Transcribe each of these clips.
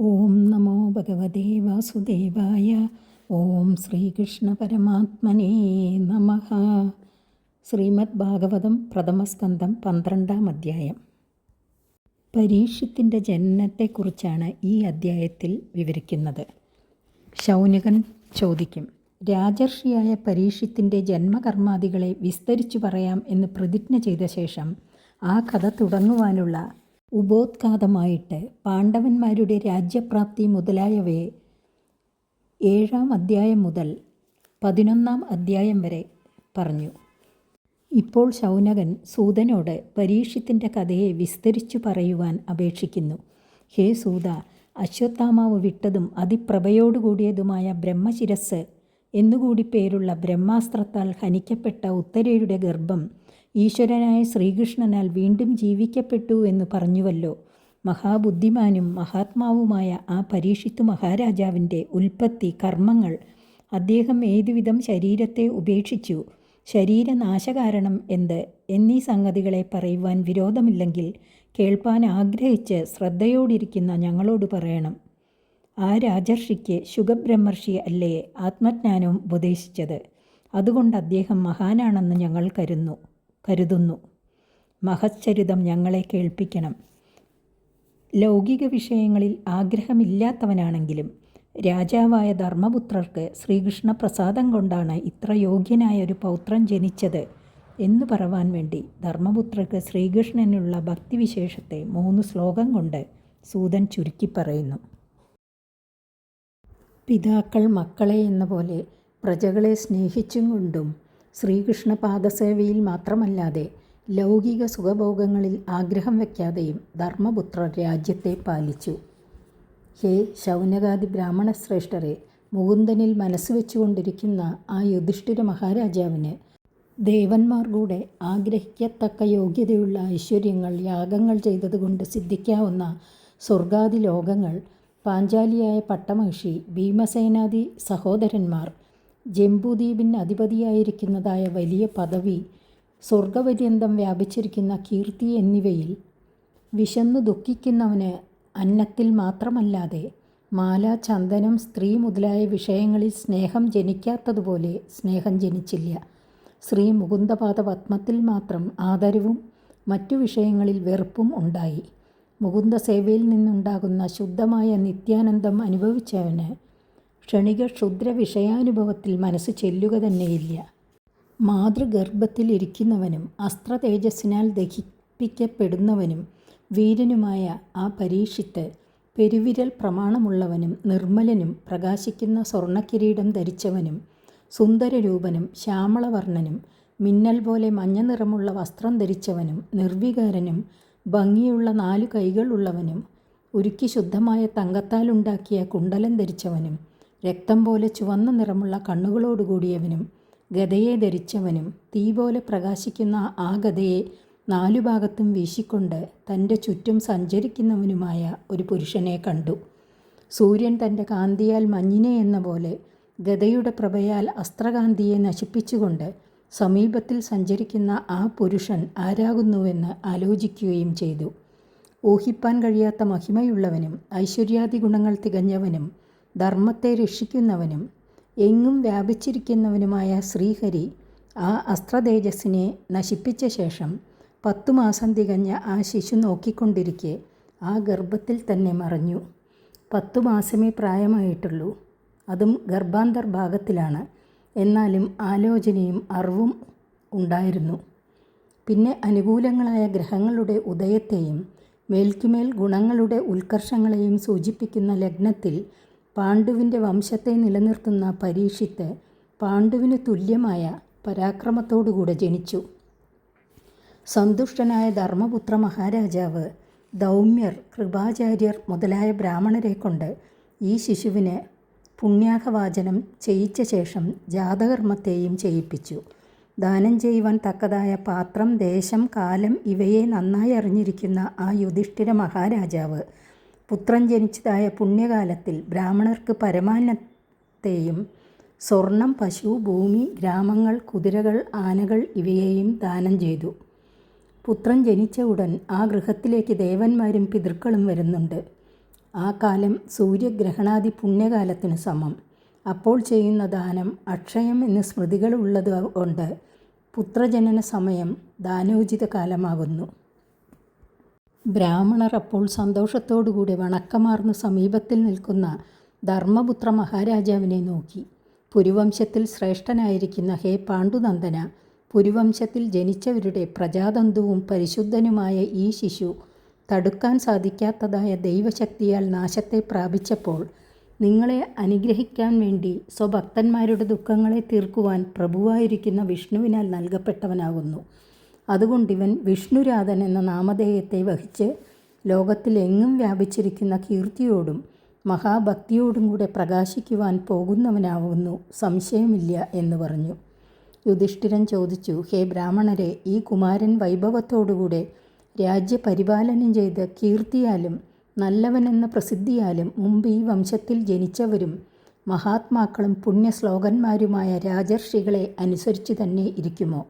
ഓം നമോ ഭഗവതേ വാസുദേവായ. ഓം ശ്രീകൃഷ്ണ പരമാത്മനേ നമ. ശ്രീമദ് ഭാഗവതം പ്രഥമസ്കന്ധം പന്ത്രണ്ടാം അധ്യായം. പരീക്ഷത്തിന്റെ ജനനത്തെക്കുറിച്ചാണ് ഈ അധ്യായത്തിൽ വിവരിക്കുന്നത്. ശൗനകൻ ചോദിക്കും രാജർഷിയായ പരീക്ഷത്തിന്റെ ജന്മകർമാദികളെ വിസ്തരിച്ചു പറയാം എന്ന് പ്രതിജ്ഞ ചെയ്ത ശേഷം ആ കഥ തുടങ്ങുവാനുള്ള ഉപോത്ഘാതമായിട്ട് പാണ്ഡവന്മാരുടെ രാജ്യപ്രാപ്തി മുതലായവയെ ഏഴാം അധ്യായം മുതൽ പതിനൊന്നാം അധ്യായം വരെ പറഞ്ഞു. ഇപ്പോൾ ശൗനകൻ സൂതനോട് പരീക്ഷത്തിന്റെ കഥയെ വിസ്തരിച്ചു പറയുവാൻ അപേക്ഷിക്കുന്നു. ഹേ സൂത അശ്വത്ഥാമാവ് വിട്ടതും അതിപ്രഭയോടുകൂടിയതുമായ ബ്രഹ്മശിരസ് എന്നുകൂടി പേരുള്ള ബ്രഹ്മാസ്ത്രത്താൽ ഹനിക്കപ്പെട്ട ഉത്തരയുടെ ഗർഭം ഈശ്വരനായ ശ്രീകൃഷ്ണനാൽ വീണ്ടും ജീവിക്കപ്പെട്ടു എന്ന് പറഞ്ഞുവല്ലോ. മഹാബുദ്ധിമാനും മഹാത്മാവുമായ ആ പരീക്ഷിത്തു മഹാരാജാവിന്റെ ഉൽപ്പത്തി കർമ്മങ്ങൾ അദ്ദേഹം ഏതുവിധം ശരീരത്തെ ഉപേക്ഷിച്ചു? ശരീരനാശകാരണം എന്ത്? എന്നീ സംഗതികളെ പറയുവാൻ വിരോധമില്ലെങ്കിൽ കേൾപ്പാൻ ആഗ്രഹിച്ച് ശ്രദ്ധയോടിരിക്കുന്ന ഞങ്ങളോട് പറയണം. ആ രാജർഷിക്ക് ശുഗബ്രഹ്മർഷി അല്ലേ ആത്മജ്ഞാനവും ഉപദേശിച്ചത്? അതുകൊണ്ട് അദ്ദേഹം മഹാനാണെന്ന് ഞങ്ങൾ കരുന്നു കരുതുന്നു. മഹച്ചരിതം ഞങ്ങളെ കേൾപ്പിക്കണം. ലൗകിക വിഷയങ്ങളിൽ ആഗ്രഹമില്ലാത്തവനാണെങ്കിലും രാജാവായ ധർമ്മപുത്രർക്ക് ശ്രീകൃഷ്ണ പ്രസാദം കൊണ്ടാണ് ഇത്ര യോഗ്യനായ ഒരു പൗത്രൻ ജനിച്ചത് എന്ന് പറവാൻ വേണ്ടി ധർമ്മപുത്രർക്ക് ശ്രീകൃഷ്ണനുള്ള ഭക്തിവിശേഷത്തെ മൂന്ന് ശ്ലോകം കൊണ്ട് സൂതൻ ചുരുക്കി പറയുന്നു. പിതാക്കൾ മക്കളെ എന്ന പോലെ പ്രജകളെ സ്നേഹിച്ചും കൊണ്ടും ശ്രീകൃഷ്ണ പാദസേവയിൽ മാത്രമല്ലാതെ ലൗകിക സുഖഭോഗങ്ങളിൽ ആഗ്രഹം വയ്ക്കാതെയും ധർമ്മപുത്രർ രാജ്യത്തെ പാലിച്ചു. ഹേ ശൗനകാദി ബ്രാഹ്മണ ശ്രേഷ്ഠരെ മുകുന്ദനിൽ മനസ്സ് വെച്ചുകൊണ്ടിരിക്കുന്ന ആ യുധിഷ്ഠിര മഹാരാജാവിന് ദേവന്മാർ കൂടെ ആഗ്രഹിക്കത്തക്ക യോഗ്യതയുള്ള ഐശ്വര്യങ്ങൾ യാഗങ്ങൾ ചെയ്തതുകൊണ്ട് സിദ്ധിക്കാവുന്ന സ്വർഗാദി ലോകങ്ങൾ പാഞ്ചാലിയായ പട്ടമഹിഷി ഭീമസേനാദി സഹോദരന്മാർ ജംബുദ്വീപിന് അധിപതിയായിരിക്കുന്നതായ വലിയ പദവി സ്വർഗപര്യന്തം വ്യാപിച്ചിരിക്കുന്ന കീർത്തി എന്നിവയിൽ വിശന്നു ദുഃഖിക്കുന്നവന് അന്നത്തിൽ മാത്രമല്ലാതെ മാല ചന്ദനം സ്ത്രീ മുതലായ വിഷയങ്ങളിൽ സ്നേഹം ജനിക്കാത്തതുപോലെ സ്നേഹം ജനിച്ചില്ല. ശ്രീ മുകുന്ദപാദ പത്മത്തിൽ മാത്രം ആദരവും മറ്റു വിഷയങ്ങളിൽ വെറുപ്പും ഉണ്ടായി. മുകുന്ദ സേവയിൽ നിന്നുണ്ടാകുന്ന ശുദ്ധമായ നിത്യാനന്ദം അനുഭവിച്ചവന് ക്ഷണിക ക്ഷുദ്ര വിഷയാനുഭവത്തിൽ മനസ്സ് ചെല്ലുക തന്നെയില്ല. മാതൃഗർഭത്തിൽ ഇരിക്കുന്നവനും അസ്ത്ര തേജസ്സിനാൽ ദഹിപ്പിക്കപ്പെടുന്നവനും വീരനുമായ ആ പരീക്ഷിത്ത് പെരുവിരൽ പ്രമാണമുള്ളവനും നിർമ്മലനും പ്രകാശിക്കുന്ന സ്വർണക്കിരീടം ധരിച്ചവനും സുന്ദരരൂപനും ശ്യാമളവർണനും മിന്നൽ പോലെ മഞ്ഞ നിറമുള്ള വസ്ത്രം ധരിച്ചവനും നിർവികാരനും ഭംഗിയുള്ള നാലു കൈകളുള്ളവനും ഉരുക്കി ശുദ്ധമായ തങ്കത്താലുണ്ടാക്കിയ കുണ്ടലം ധരിച്ചവനും രക്തം പോലെ ചുവന്ന നിറമുള്ള കണ്ണുകളോടുകൂടിയവനും ഗതയെ ധരിച്ചവനും തീ പോലെ പ്രകാശിക്കുന്ന ആ ഗതയെ നാലു ഭാഗത്തും വീശിക്കൊണ്ട് തന്റെ ചുറ്റും സഞ്ചരിക്കുന്നവനുമായ ഒരു പുരുഷനെ കണ്ടു. സൂര്യൻ തന്റെ കാന്തിയാൽ മഞ്ഞിനെ എന്ന പോലെ ഗതയുടെ പ്രഭയാൽ അസ്ത്രകാന്തിയെ നശിപ്പിച്ചുകൊണ്ട് സമീപത്തിൽ സഞ്ചരിക്കുന്ന ആ പുരുഷൻ ആരാകുന്നുവെന്ന് ആലോചിക്കുകയും ചെയ്തു. ഊഹിപ്പാൻ കഴിയാത്ത മഹിമയുള്ളവനും ഐശ്വര്യാദി ഗുണങ്ങൾ തികഞ്ഞവനും ധർമ്മത്തെ രക്ഷിക്കുന്നവനും എങ്ങും വ്യാപിച്ചിരിക്കുന്നവനുമായ ശ്രീഹരി ആ അസ്ത്രതേജസ്സിനെ നശിപ്പിച്ച ശേഷം പത്തു മാസം തികഞ്ഞ ആ ശിശു നോക്കിക്കൊണ്ടിരിക്കെ ആ ഗർഭത്തിൽ തന്നെ മറഞ്ഞു. പത്തു മാസമേ പ്രായമായിട്ടുള്ളൂ. അതും ഗർഭാന്തർ ഭാഗത്തിലാണ്. എന്നാലും ആലോചനയും അറിവും ഉണ്ടായിരുന്നു. പിന്നെ അനുകൂലങ്ങളായ ഗ്രഹങ്ങളുടെ ഉദയത്തെയും മേൽക്കുമേൽ ഗുണങ്ങളുടെ ഉത്കർഷങ്ങളെയും സൂചിപ്പിക്കുന്ന ലഗ്നത്തിൽ പാണ്ഡുവിന്റെ വംശത്തെ നിലനിർത്തുന്ന പരീക്ഷിത്ത് പാണ്ഡുവിന് തുല്യമായ പരാക്രമത്തോടുകൂടെ ജനിച്ചു. സന്തുഷ്ടനായ ധർമ്മപുത്ര മഹാരാജാവ് ദൗമ്യർ കൃപാചാര്യർ മുതലായ ബ്രാഹ്മണരെ കൊണ്ട് ഈ ശിശുവിന് പുണ്യാഹവാചനം ചെയ്യിച്ച ശേഷം ജാതകർമ്മത്തെയും ചെയ്യിപ്പിച്ചു. ദാനം ചെയ്യുവാൻ തക്കതായ പാത്രം ദേശം കാലം ഇവയെ നന്നായി അറിഞ്ഞിരിക്കുന്ന ആ യുധിഷ്ഠിര മഹാരാജാവ് പുത്രൻ ജനിച്ചതായ പുണ്യകാലത്തിൽ ബ്രാഹ്മണർക്ക് പരമാന്നത്തെയും സ്വർണം പശു ഭൂമി ഗ്രാമങ്ങൾ കുതിരകൾ ആനകൾ ഇവയെയും ദാനം ചെയ്തു. പുത്രൻ ജനിച്ച ഉടൻ ആ ഗൃഹത്തിലേക്ക് ദേവന്മാരും പിതൃക്കളും വരുന്നുണ്ട്. ആ കാലം സൂര്യഗ്രഹണാദി പുണ്യകാലത്തിനു സമം. അപ്പോൾ ചെയ്യുന്ന ദാനം അക്ഷയം എന്ന് സ്മൃതികളുള്ളത് കൊണ്ട് പുത്രജനന സമയം ദാനോചിത കാലമാകുന്നു. ബ്രാഹ്മണർ അപ്പോൾ സന്തോഷത്തോടുകൂടി വണക്കമാർന്ന് സമീപത്തിൽ നിൽക്കുന്ന ധർമ്മപുത്ര മഹാരാജാവിനെ നോക്കി. പുരുവംശത്തിൽ ശ്രേഷ്ഠനായിരിക്കുന്ന ഹേ പാണ്ഡുനന്ദന പുരുവംശത്തിൽ ജനിച്ചവരുടെ പ്രജാതന്തുവും പരിശുദ്ധനുമായ ഈ ശിശു തടുക്കാൻ സാധിക്കാത്തതായ ദൈവശക്തിയാൽ നാശത്തെ പ്രാപിച്ചപ്പോൾ നിങ്ങളെ അനുഗ്രഹിക്കാൻ വേണ്ടി സ്വഭക്തന്മാരുടെ ദുഃഖങ്ങളെ തീർക്കുവാൻ പ്രഭുവായിരിക്കുന്ന വിഷ്ണുവിനാൽ നൽകപ്പെട്ടവനാകുന്നു. അതുകൊണ്ടിവൻ വിഷ്ണുരാധൻ എന്ന നാമധേയത്തെ വഹിച്ച് ലോകത്തിലെങ്ങും വ്യാപിച്ചിരിക്കുന്ന കീർത്തിയോടും മഹാഭക്തിയോടും കൂടെ പ്രകാശിക്കുവാൻ പോകുന്നവനാവുന്നു. സംശയമില്ല എന്ന് പറഞ്ഞു. യുധിഷ്ഠിരൻ ചോദിച്ചു ഹേ ബ്രാഹ്മണരെ ഈ കുമാരൻ വൈഭവത്തോടുകൂടെ രാജ്യപരിപാലനം ചെയ്ത് കീർത്തിയാലും നല്ലവനെന്ന പ്രസിദ്ധിയാലും മുമ്പ് ഈ വംശത്തിൽ ജനിച്ചവരും മഹാത്മാക്കളും പുണ്യശ്ലോകന്മാരുമായ രാജർഷികളെ അനുസരിച്ച് തന്നെ ഇരിക്കുമോ?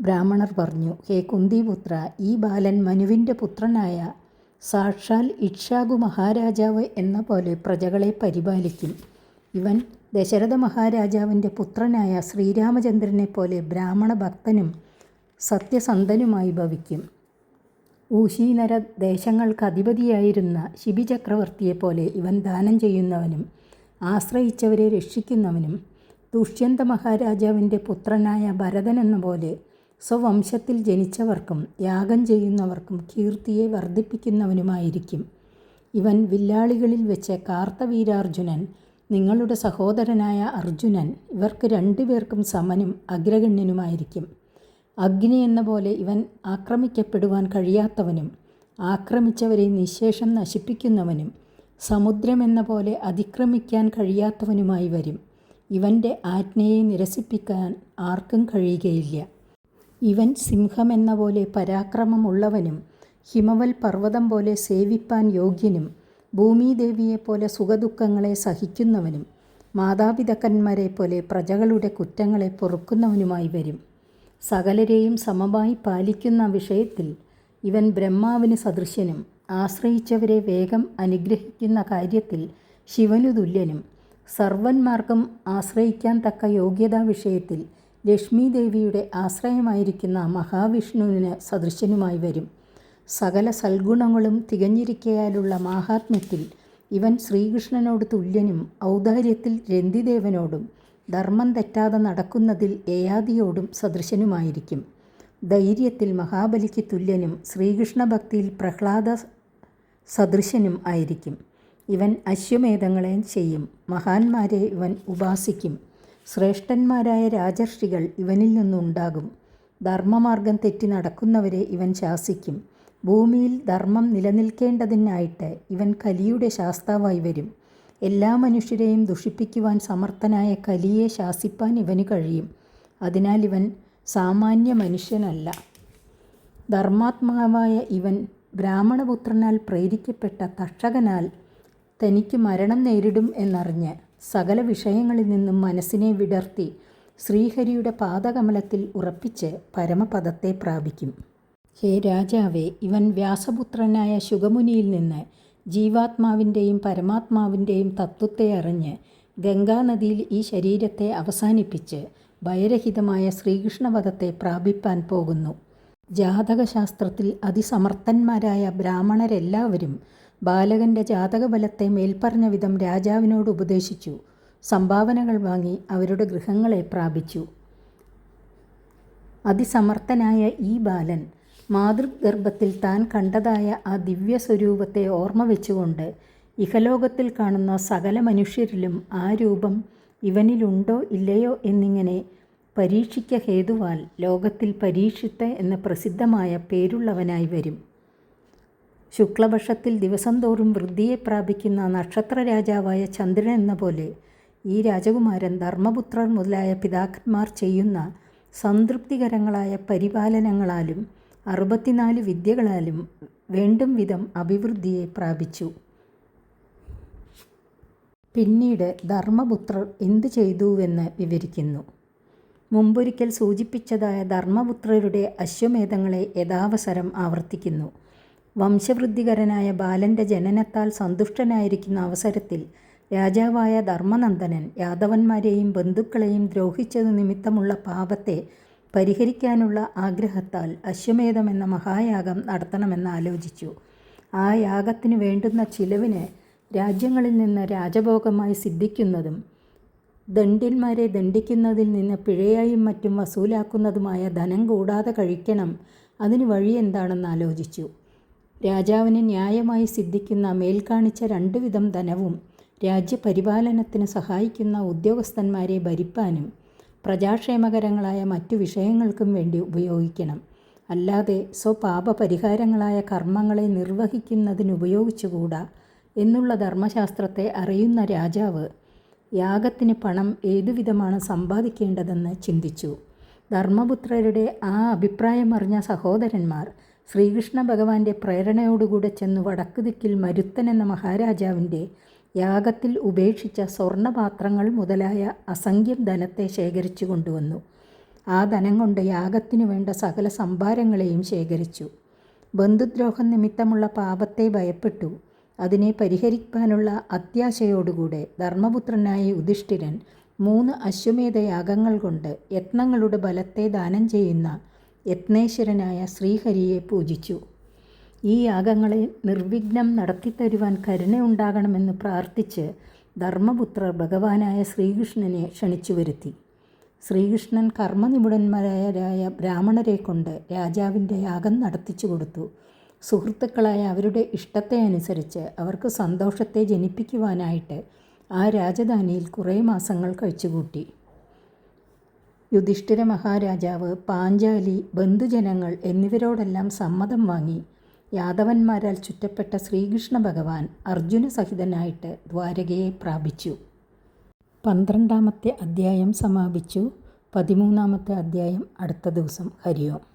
ബ്രാഹ്മണർ പറഞ്ഞു ഹേ കുന്തിപുത്ര ഈ ബാലൻ മനുവിന്റെ പുത്രനായ സാക്ഷാൽ ഇക്ഷാഗു മഹാരാജാവ് എന്ന പോലെ പ്രജകളെ പരിപാലിക്കും. ഇവൻ ദശരഥ മഹാരാജാവിന്റെ പുത്രനായ ശ്രീരാമചന്ദ്രനെ പോലെ ബ്രാഹ്മണ ഭക്തനും സത്യസന്ധനുമായി ഭവിക്കും. ഊശീനര ദേശങ്ങൾക്ക് അധിപതിയായിരുന്ന ശിബി ചക്രവർത്തിയെപ്പോലെ ഇവൻ ദാനം ചെയ്യുന്നവനും ആശ്രയിച്ചവരെ രക്ഷിക്കുന്നവനും ദുഷ്യന്ത മഹാരാജാവിന്റെ പുത്രനായ ഭരതൻ പോലെ സ്വവംശത്തിൽ ജനിച്ചവർക്കും യാഗം ചെയ്യുന്നവർക്കും കീർത്തിയെ വർദ്ധിപ്പിക്കുന്നവനുമായിരിക്കും. ഇവൻ വില്ലാളികളിൽ വെച്ച് കാർത്തവീരാർജുനൻ നിങ്ങളുടെ സഹോദരനായ അർജുനൻ ഇവർക്ക് രണ്ടുപേർക്കും സമനും അഗ്രഗണ്യനുമായിരിക്കും. അഗ്നി എന്ന പോലെ ഇവൻ ആക്രമിക്കപ്പെടുവാൻ കഴിയാത്തവനും ആക്രമിച്ചവരെ നിശേഷം നശിപ്പിക്കുന്നവനും സമുദ്രമെന്ന പോലെ അതിക്രമിക്കാൻ കഴിയാത്തവനുമായി വരും. ഇവന്റെ ആജ്ഞയെ നിരസിപ്പിക്കാൻ ആർക്കും കഴിയുകയില്ല. ഇവൻ സിംഹമെന്ന പോലെ പരാക്രമമുള്ളവനും ഹിമവൽ പർവതം പോലെ സേവിപ്പാൻ യോഗ്യനും ഭൂമിദേവിയെപ്പോലെ സുഖദുഃഖങ്ങളെ സഹിക്കുന്നവനും മാതാപിതാക്കന്മാരെ പോലെ പ്രജകളുടെ കുറ്റങ്ങളെ പൊറുക്കുന്നവനുമായി വരും. സകലരെയും സമമായി പാലിക്കുന്ന വിഷയത്തിൽ ഇവൻ ബ്രഹ്മാവിന് സദൃശ്യനും ആശ്രയിച്ചവരെ വേഗം അനുഗ്രഹിക്കുന്ന കാര്യത്തിൽ ശിവനു തുല്യനും. സർവന്മാർക്കും ആശ്രയിക്കാൻ തക്ക യോഗ്യതാ വിഷയത്തിൽ ലക്ഷ്മി ദേവിയുടെ ആശ്രയമായിരിക്കുന്ന മഹാവിഷ്ണുവിന് സദൃശനുമായി വരും. സകല സൽഗുണങ്ങളും തികഞ്ഞിരിക്കയാലുള്ള മാഹാത്മ്യത്തിൽ ഇവൻ ശ്രീകൃഷ്ണനോട് തുല്യനും ഔദാര്യത്തിൽ രന്തിദേവനോടും ധർമ്മം തെറ്റാതെ നടക്കുന്നതിൽ ഏയാദിയോടും സദൃശനുമായിരിക്കും. ധൈര്യത്തിൽ മഹാബലിക്ക് തുല്യനും ശ്രീകൃഷ്ണ ഭക്തിയിൽ പ്രഹ്ലാദ സദൃശനും ആയിരിക്കും. ഇവൻ അശ്വമേധങ്ങളെ ചെയ്യും. മഹാന്മാരെ ഇവൻ ഉപാസിക്കും. ശ്രേഷ്ഠന്മാരായ രാജർഷികൾ ഇവനിൽ നിന്നുണ്ടാകും. ധർമ്മമാർഗം തെറ്റി നടക്കുന്നവരെ ഇവൻ ശാസിക്കും. ഭൂമിയിൽ ധർമ്മം നിലനിൽക്കേണ്ടതിനായിട്ട് ഇവൻ കലിയുടെ ശാസ്താവായി വരും. എല്ലാ മനുഷ്യരെയും ദുഷിപ്പിക്കുവാൻ സമർത്ഥനായ കലിയെ ശാസിപ്പാൻ ഇവന് കഴിയും. അതിനാൽ ഇവൻ സാമാന്യ മനുഷ്യനല്ല. ധർമാത്മാവായ ഇവൻ ബ്രാഹ്മണപുത്രനാൽ പ്രേരിക്കപ്പെട്ട തക്ഷകനാൽ തനിക്ക് മരണം നേരിടും എന്നറിഞ്ഞ് സകല വിഷയങ്ങളിൽ നിന്നും മനസ്സിനെ വിടർത്തി ശ്രീഹരിയുടെ പാദകമലത്തിൽ ഉറപ്പിച്ച് പരമപദത്തെ പ്രാപിക്കും. ഹേ രാജാവേ ഇവൻ വ്യാസപുത്രനായ ശുഗമുനിയിൽ നിന്ന് ജീവാത്മാവിന്റെയും പരമാത്മാവിന്റെയും തത്വത്തെ അറിഞ്ഞ് ഗംഗാനദിയിൽ ഈ ശരീരത്തെ അവസാനിപ്പിച്ച് ഭയരഹിതമായ ശ്രീകൃഷ്ണപദത്തെ പ്രാപിപ്പാൻ പോകുന്നു. ജാതകശാസ്ത്രത്തിൽ അതിസമർത്ഥന്മാരായ ബ്രാഹ്മണരെല്ലാവരും ബാലകന്റെ ജാതകബലത്തെ മേൽപ്പറഞ്ഞ വിധം രാജാവിനോട് ഉപദേശിച്ചു. സംഭാവനകൾ വാങ്ങി അവരുടെ ഗൃഹങ്ങളെ പ്രാപിച്ചു. അതിസമർത്ഥനായ ഈ ബാലൻ മാതൃഗർഭത്തിൽ താൻ കണ്ടതായ ആ ദിവ്യ സ്വരൂപത്തെ ഓർമ്മ വെച്ചുകൊണ്ട് ഇഹലോകത്തിൽ കാണുന്ന സകല മനുഷ്യരിലും ആ രൂപം ഇവനിലുണ്ടോ ഇല്ലയോ എന്നിങ്ങനെ പരീക്ഷിക്ക ഹേതുവാൽ ലോകത്തിൽ പരീക്ഷിത്ത് എന്ന പ്രസിദ്ധമായ പേരുള്ളവനായി വരും. ശുക്ലപക്ഷത്തിൽ ദിവസം തോറും വൃദ്ധിയെ പ്രാപിക്കുന്ന നക്ഷത്ര രാജാവായ ചന്ദ്രൻ എന്ന പോലെ ഈ രാജകുമാരൻ ധർമ്മപുത്രർ മുതലായ പിതാക്കന്മാർ ചെയ്യുന്ന സംതൃപ്തികരങ്ങളായ പരിപാലനങ്ങളാലും അറുപത്തിനാല് വിദ്യകളാലും വേണ്ടും വിധം അഭിവൃദ്ധിയെ പ്രാപിച്ചു. പിന്നീട് ധർമ്മപുത്രർ എന്തു ചെയ്തുവെന്ന് വിവരിക്കുന്നു. മുമ്പൊരിക്കൽ സൂചിപ്പിച്ചതായ ധർമ്മപുത്രരുടെ അശ്വമേധങ്ങളെ യഥാവസരം ആവർത്തിക്കുന്നു. വംശവൃദ്ധികരനായ ബാലന്റെ ജനനത്താൽ സന്തുഷ്ടനായിരിക്കുന്ന അവസരത്തിൽ രാജാവായ ധർമ്മനന്ദനൻ യാദവന്മാരെയും ബന്ധുക്കളെയും ദ്രോഹിച്ചതു നിമിത്തമുള്ള പാപത്തെ പരിഹരിക്കാനുള്ള ആഗ്രഹത്താൽ അശ്വമേധം എന്ന മഹായാഗം നടത്തണമെന്ന് ആലോചിച്ചു. ആ യാഗത്തിന് വേണ്ടുന്ന ചിലവിന് രാജ്യങ്ങളിൽ നിന്ന് രാജഭോഗമായി സിദ്ധിക്കുന്നതും ദണ്ഡിന്മാരെ ദണ്ഡിക്കുന്നതിൽ നിന്ന് പിഴയായും മറ്റും വസൂലാക്കുന്നതുമായ ധനം കൂടാതെ കഴിക്കണം. അതിന് വഴി എന്താണെന്ന് ആലോചിച്ചു. രാജാവിന് ന്യായമായി സിദ്ധിക്കുന്ന മേൽക്കാണിച്ച രണ്ടു വിധം ധനവും രാജ്യപരിപാലനത്തിന് സഹായിക്കുന്ന ഉദ്യോഗസ്ഥന്മാരെ ഭരിപ്പാനും പ്രജാക്ഷേമകരങ്ങളായ മറ്റു വിഷയങ്ങൾക്കും വേണ്ടി ഉപയോഗിക്കണം. അല്ലാതെ സ്വപാപപരിഹാരങ്ങളായ കർമ്മങ്ങളെ നിർവഹിക്കുന്നതിനുപയോഗിച്ചുകൂടാ എന്നുള്ള ധർമ്മശാസ്ത്രത്തെ അറിയുന്ന രാജാവ് യാഗത്തിന് പണം ഏതുവിധമാണ് സമ്പാദിക്കേണ്ടതെന്ന് ചിന്തിച്ചു. ധർമ്മപുത്രരുടെ ആ അഭിപ്രായമറിഞ്ഞ സഹോദരന്മാർ ശ്രീകൃഷ്ണ ഭഗവാന്റെ പ്രേരണയോടുകൂടെ ചെന്ന് വടക്കു ദിക്കിൽ മരുത്തൻ എന്ന മഹാരാജാവിന്റെ യാഗത്തിൽ ഉപേക്ഷിച്ച സ്വർണപാത്രങ്ങൾ മുതലായ അസംഖ്യം ധനത്തെ ശേഖരിച്ചു കൊണ്ടുവന്നു. ആ ധനം കൊണ്ട് യാഗത്തിനു വേണ്ട സകല സംഭാരങ്ങളെയും ശേഖരിച്ചു. ബന്ധുദ്രോഹം നിമിത്തമുള്ള പാപത്തെ ഭയപ്പെട്ടു. അതിനെ പരിഹരിക്കാനുള്ള അത്യാശയോടുകൂടെ ധർമ്മപുത്രനായ യുധിഷ്ഠിരൻ മൂന്ന് അശ്വമേധ യാഗങ്ങൾ കൊണ്ട് യത്നങ്ങളുടെ ബലത്തെ ദാനം ചെയ്യുന്ന യത്നേശ്വരനായ ശ്രീഹരിയെ പൂജിച്ചു. ഈ യാഗങ്ങളെ നിർവിഘ്നം നടത്തിത്തരുവാൻ കരുണയുണ്ടാകണമെന്ന് പ്രാർത്ഥിച്ച് ധർമ്മപുത്രർ ഭഗവാനായ ശ്രീകൃഷ്ണനെ ക്ഷണിച്ചു വരുത്തി. ശ്രീകൃഷ്ണൻ കർമ്മനിപുണന്മാരായ ബ്രാഹ്മണരെ കൊണ്ട് രാജാവിന്റെ യാഗം നടത്തിച്ചു കൊടുത്തു. സുഹൃത്തുക്കളായ അവരുടെ ഇഷ്ടത്തെ അനുസരിച്ച് അവർക്ക് സന്തോഷത്തെ ജനിപ്പിക്കുവാനായിട്ട് ആ രാജധാനിയിൽ കുറേ മാസങ്ങൾ കഴിച്ചുകൂട്ടി. യുധിഷ്ഠിര മഹാരാജാവ് പാഞ്ചാലി ബന്ധുജനങ്ങൾ എന്നിവരോടെല്ലാം സമ്മതം വാങ്ങി യാദവന്മാരാൽ ചുറ്റപ്പെട്ട ശ്രീകൃഷ്ണ ഭഗവാൻ അർജുന സഹിതനായിട്ട് ദ്വാരകയെ പ്രാപിച്ചു. പന്ത്രണ്ടാമത്തെ അധ്യായം സമാപിച്ചു. പതിമൂന്നാമത്തെ അധ്യായം അടുത്ത ദിവസം ഹരിയോം.